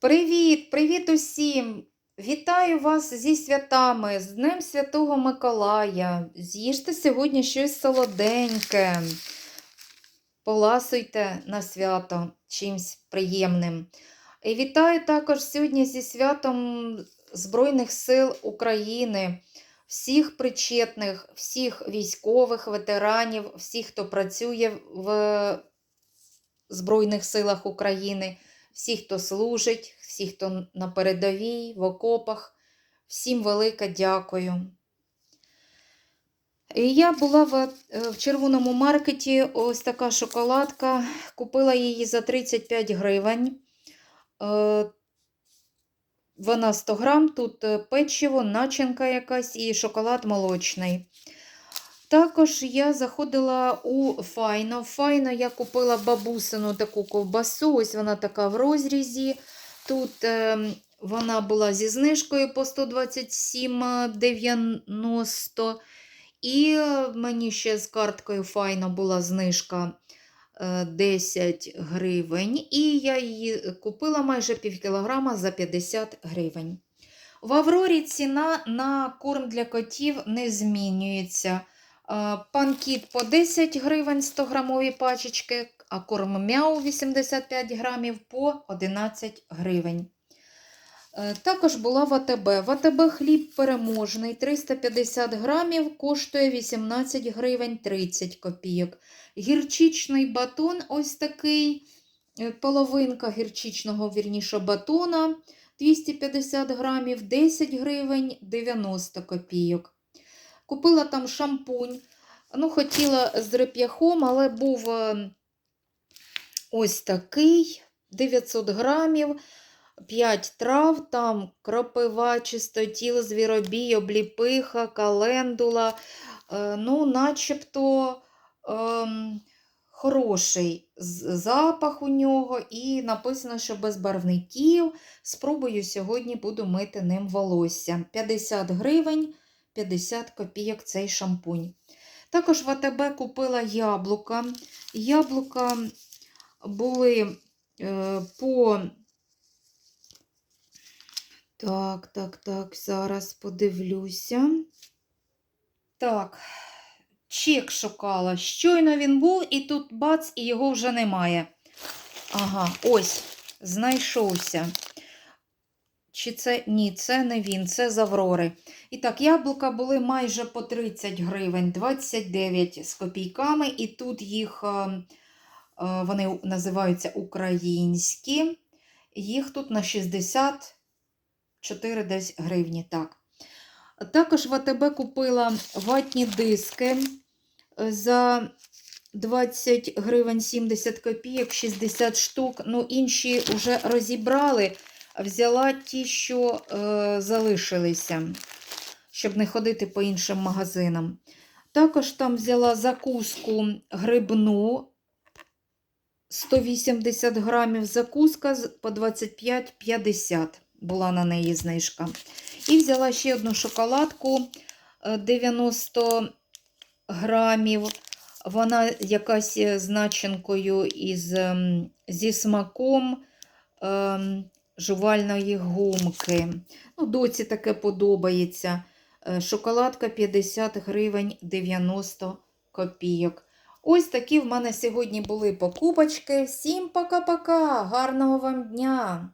Привіт, привіт усім! Вітаю вас зі святами, з Днем Святого Миколая. З'їжте сьогодні щось солоденьке. Поласуйте на свято чимсь приємним. І вітаю також сьогодні зі святом Збройних сил України, всіх причетних, всіх військових, ветеранів, всіх, хто працює в Збройних силах України всі, хто служить, всі, хто на передовій, в окопах. Всім велике дякую. І я була в, е, в червоному маркеті, ось така шоколадка. Купила її за 35 гривень. Е, Вона 100 грам, тут е, печиво, начинка якась і шоколад молочний. Також я заходила у Файно. Файно я купила бабусину таку ковбасу. Ось вона така в розрізі. Тут е, вона була зі знижкою по 127,90. І е, мені ще з карткою Файно була знижка е, 10 гривень. І я її купила майже пів кілограма за 50 гривень. В Аврорі ціна на корм для котів не змінюється. Е, Панкіт по 10 гривень 100 грамові пачечки, а корм мяу 85 грамів по 11 гривень. Е, Також була в АТБ. В хліб переможний 350 грамів коштує 18 гривень 30 копійок. Гірчичний батон ось такий, е, половинка гірчичного вірніше батона 250 грамів 10 гривень 90 копійок. Купила там шампунь. Ну, хотіла з реп'яхом, але був е, ось такий 900 грамів, 5 трав, там кропива, чистотіл, звіробій, обліпиха, календула. Е, Ну, начебто ем, хороший запах у нього, і написано, що без барвників. Спробую сьогодні буду мити ним волосся. 50 гривень. 50 копійок цей шампунь. Також в АТБ купила яблука. Яблука були е, по. Так, так, так, зараз подивлюся. Так, чек шукала. Щойно він був, і тут бац, і його вже немає. Ага, ось, знайшовся. Чи це ні, це не він, це з Аврори. І так, яблука були майже по 30 гривень, 29 з копійками, і тут їх е, е, вони називаються українські. Їх тут на 64 десь гривні. Так. Також в АТБ купила ватні диски е, за 20 гривень 70 копійок, 60 штук. Ну, інші вже розібрали. Взяла ті, що е, залишилися, щоб не ходити по іншим магазинам. Також там взяла закуску грибну 180 грамів закуска по 25,50 була на неї знижка. І взяла ще одну шоколадку е, 90 грамів. Вона якась е, з начинкою із, ем, зі смаком. ем, жувальної гумки. Ну, Доці таке подобається. Е, Шоколадка 50 гривень 90 копійок. Ось такі в мене сьогодні були покупочки. Всім пока-пока! Гарного вам дня!